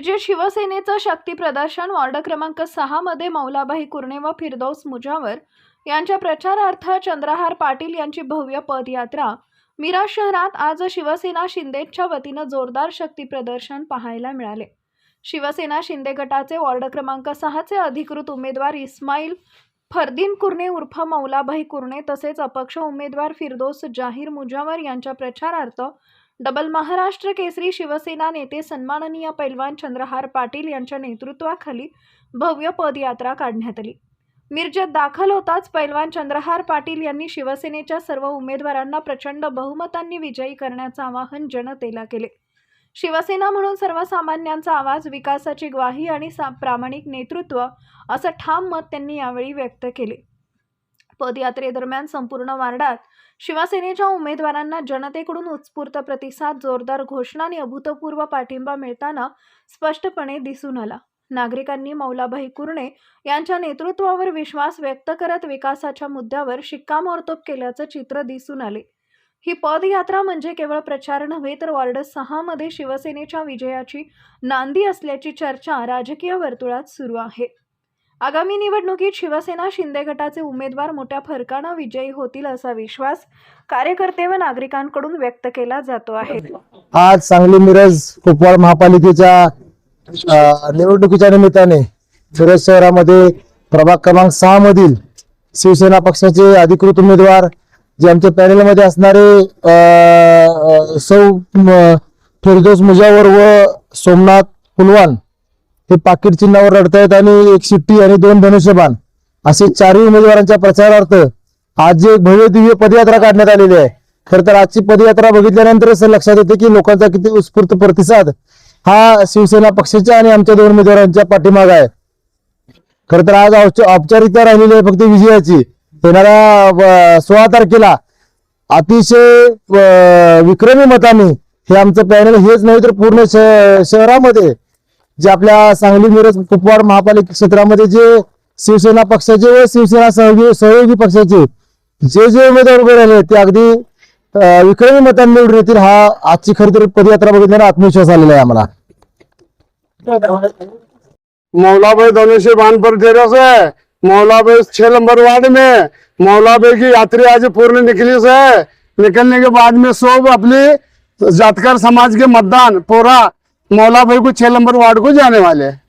मिरजेत शिवसेनेचं शक्ती प्रदर्शन वॉर्ड क्रमांक सहामध्ये मौलाबाई कुर्णे व फिरदौस मुजावर यांच्या प्रचारार्थ चंद्रहार पाटील यांची भव्य पदयात्रा. मिरा शहरात आज शिवसेना शिंदेच्या वतीनं जोरदार शक्ती प्रदर्शन पाहायला मिळाले. शिवसेना शिंदे गटाचे वॉर्ड क्रमांक सहाचे अधिकृत उमेदवार इस्माईल फरदीन कुर्णे उर्फ मौलाबाई कुर्णे तसेच अपक्ष उमेदवार फिरदोस जाहीर मुजावर यांच्या प्रचारार्थ डबल महाराष्ट्र केसरी शिवसेना नेते सन्माननीय पैलवान चंद्रहार पाटील यांच्या नेतृत्वाखाली भव्य पदयात्रा काढण्यात आली. मिरजेत दाखल होताच पैलवान चंद्रहार पाटील यांनी शिवसेनेच्या सर्व उमेदवारांना प्रचंड बहुमतांनी विजयी करण्याचं आवाहन जनतेला केले. शिवसेना म्हणून सर्वसामान्यांचा आवाज विकासाची ग्वाही आणि सा प्रामाणिक नेतृत्व असं ठाम मत त्यांनी यावेळी व्यक्त केले. पदयात्रेदरम्यान संपूर्ण वार्डात शिवसेनेच्या उमेदवारांना जनतेकडून उत्स्फूर्त प्रतिसाद जोरदार घोषणा आणि अभूतपूर्व पाठिंबा मिळताना स्पष्टपणे दिसून आला. नागरिकांनी मौलाभाई कुर्णे यांच्या नेतृत्वावर विश्वास व्यक्त करत विकासाच्या मुद्द्यावर शिक्कामोर्तब केल्याचं चित्र दिसून आले. ही पदयात्रा म्हणजे केवळ प्रचार नव्हे तर वॉर्ड सहामध्ये शिवसेनेच्या विजयाची नांदी असल्याची चर्चा राजकीय वर्तुळात सुरू आहे. आगामी निवडणुकीत शिवसेना शिंदे गटाचे उमेदवार मोठ्या फरकानं विजयी होतील असा विश्वास कार्यकर्ते व नागरिकांकडून व्यक्त केला जातो आहे. आज सांगली मिरज कुपवाड महापालिकेच्या निवडणुकीच्या निमित्ताने मिरज शहरामध्ये प्रभाग क्रमांक सहा मधील शिवसेना पक्षाचे अधिकृत उमेदवार जे आमच्या पॅनेलमध्ये असणारे सौ फिरदोस मुजावर व सोमनाथ पुलवान हे पाकिट चिन्हावर लढतायत आणि एक शिट्टी आणि दोन धनुष्यबाण. असे चारही उमेदवारांच्या प्रचारार्थ आज जे एक भव्य दिव्य पदयात्रा काढण्यात आलेली आहे. खर तर आजची पदयात्रा बघितल्यानंतर असं लक्षात येते की लोकांचा किती उत्स्फूर्त प्रतिसाद हा शिवसेना पक्षाच्या आणि आमच्या दोन उमेदवारांच्या पाठीमाग आहे. खर तर आज औपचारिकता राहिलेली आहे फक्त विजयाची. येणाऱ्या सोळा तारखेला अतिशय विक्रमी मताने हे आमचं पॅनल हेच नाही तर पूर्ण श- शहरामध्ये जे आपल्या सांगली मिरज कुपवाड महापालिका क्षेत्रामध्ये जे शिवसेना पक्षाचे व शिवसेना सहयोगी सहयोगी पक्षाचे जे जे उमेदवार उभे राहिले, ते अगदी विक्रमी मतांनी निवडून येतील हा आजची खरी तर पदयात्रा बघितल्याने आत्मविश्वास आलेला आहे आम्हाला. मौलाभाई धनुष्य बाँध पर डेरा से मौलाभाई छह नंबर वार्ड में. मौलाभाई की यात्री आज पूर्ण निकली से. निकलने के बाद में सब अपने जातकर समाज के मतदान, पूरा मौला भाई को छह नंबर वार्ड को जाने वाले हैं।